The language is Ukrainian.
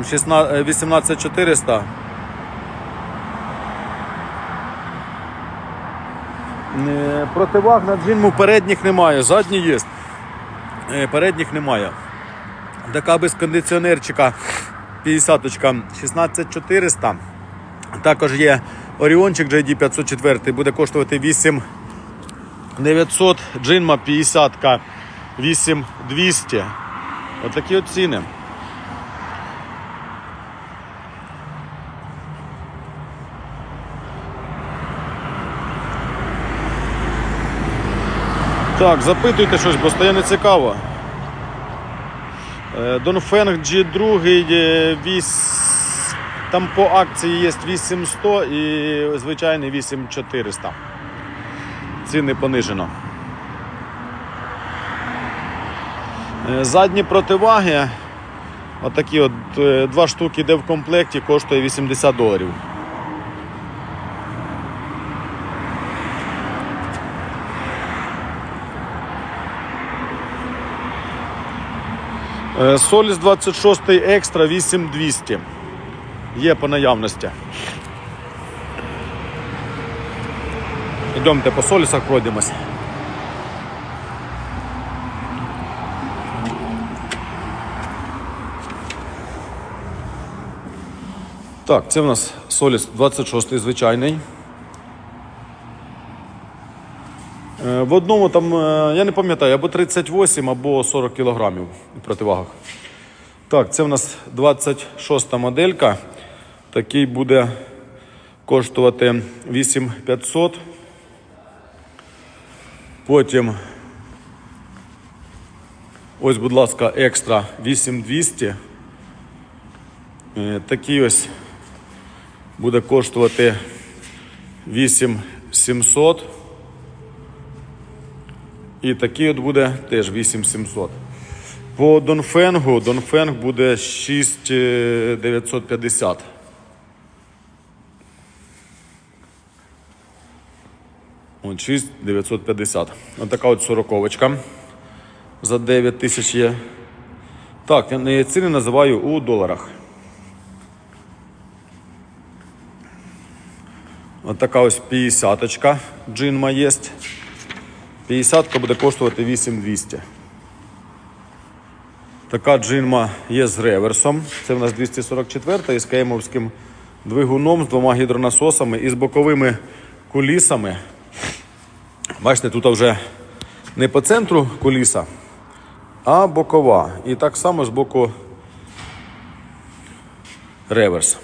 16 18400. Е, Противаг на джинму передніх немає, задні є. Е, Передніх немає. Така без кондиціонерчика 50 16400. Також є Оріончик JD 504, буде коштувати 8 900, джинма 50, 8 200. Отакі от ціни. Так, запитуйте щось, бо стає не цікаво. Е, Донфенг G2, е, віс- там по акції є 8100 і звичайний 8400. Ціни понижено. Е, Задні противаги, отакі от два штуки йде в комплекті, коштує 80 доларів. Соліс 26 екстра 8200. Є по наявності. Йдемте по солісах пройдемось. Так, це в нас Соліс 26 звичайний. В одному там, е, я не пам'ятаю, або 38, або 40 кілограмів у противагах. Так, це в нас 26 моделька. Такий буде коштувати 8500. Потім, ось, будь ласка, екстра 8200. Е, Такий ось буде коштувати 8700. І такий от буде теж 8700. По Донфенгу, Донфенг буде 6950. От 6950. Ось така от сороковочка. За 9 тисяч є. Так, я ціни називаю у доларах. Ось така ось 50 джинма є. 50 буде коштувати 8200. Така джинма є з реверсом. Це в нас 244 із каємовським двигуном, з двома гідронасосами і з боковими кулісами. Бачите, тут вже не по центру куліса, а бокова. І так само з боку реверс.